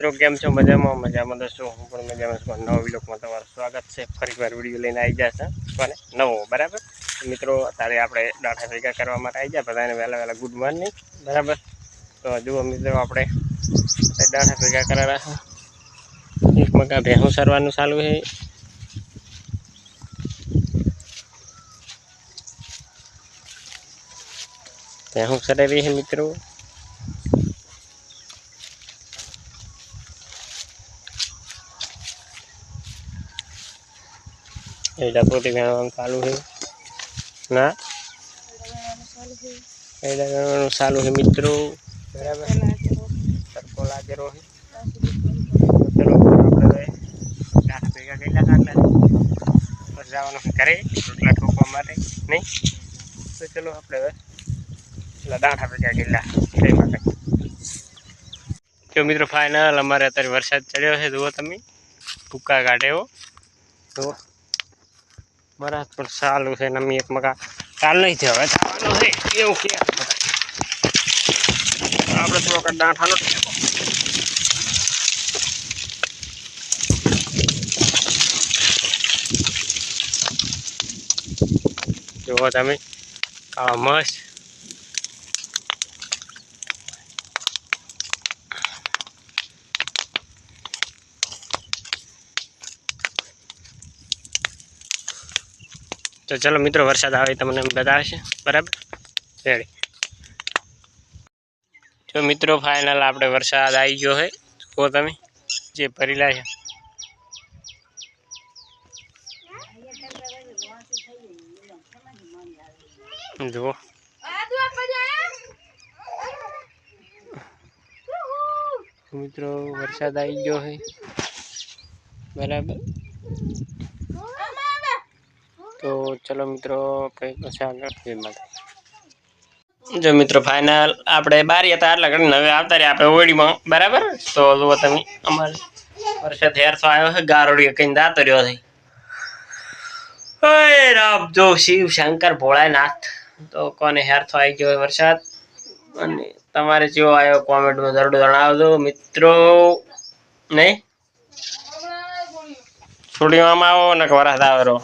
મિત્રો, કેમ છો? મજામાં? મજામાં દોસ્તો હું પણ મજામાં છું. નવા વિલોકમાં તમારું સ્વાગત છે. ફરી વાર વીડિયો લઈને આવી જશે કોને નવો, બરાબર? મિત્રો, અત્યારે આપણે ડાટા ભેગા કરવા માટે આવી જાય બધાને વહેલા વહેલા ગુડ મોર્નિંગ બરાબર? તો જુઓ મિત્રો, આપણે અત્યારે ભેગા કરાવ્યા છે. એક મકા ભેહું સરવાનું ચાલુ છે. ભેહું સરે રહી છે મિત્રો. એડા પોતે ગણવાનું ચાલુ છે. ના? એડા ગણવાનું ચાલુ છે, મિત્રો. બરાબર? સરકો લાગેરો છે. ભેગા કેટલા કાગલા બસ જવાનું કરે રોટલા ઠોકવા માટે, નહીં? તો ચલો, આપણે પેલા ડાંઠા ભેગા કેટલા માટે તો મિત્રો ફાઇનલ અમારે અત્યારે વરસાદ ચડ્યો છે, જુઓ તમે. ભૂક્કા કાઢે એવો જુઓ. બરાબર, પણ સારું છે ને અમે એક મકા કાલ નહીં થયો, હવે થવાનું છે, એવું કે આપણે થોડોક ટેકો. જુઓ તમે મસ્ત તો ચલો મિત્રો, વરસાદ આવે તમને બતાવશે. બરાબર? રેડી જો મિત્રો ફાઇનલ આપણે વરસાદ આવી ગયો હોય જુઓ તમે, જે ભરેલા છે. જુઓ. મિત્રો, વરસાદ આવી ગયો છે. બરાબર? તો ચલો મિત્રો આપણે પછી આગળ જો મિત્રો ફાઇનલ આપણે બારી હતા એટલે ઘડી હવે આવતા રહ્યા આપણે ઓળીમાં બરાબર? તો જુઓ તમે, અમારે વરસાદ હેરસો આવ્યો છે ગારોડી કઈ દાતો રહ્યો છે. હે રામ, જો શિવ, શંકર, ભોળાનાથ, તો કોને હેરથો આવી ગયો વરસાદ? અને તમારે જેવો આવ્યો કોમેન્ટમાં જરૂર જણાવજો, મિત્રો. નહીં? છોડીવામાં આવો ને વરસાદ આવેલો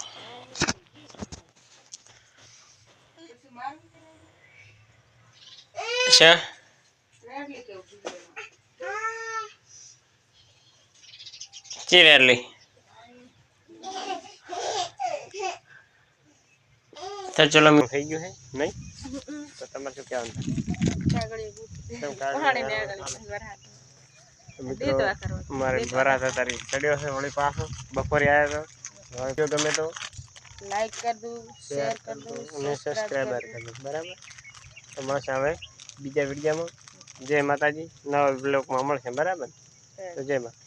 છે? ચી વેરલી? તો ચલો થઈ ગયું હે? નહીં? તો તમારે શું કહેવાનું? મારે ભરાત તારી ચડ્યો છે વળી પાછો. બપોરે આવ્યો તો. વાંચ્યો ગમે તો લાઈક કર દો શેર કર દો અને સબસ્ક્રાઇબ કર દો. બરાબર? તો મળશે હવે. બીજા વિડીયામાં. જય માતાજી. નવા બ્લોકમાં મળશે. બરાબર? તો જય માતા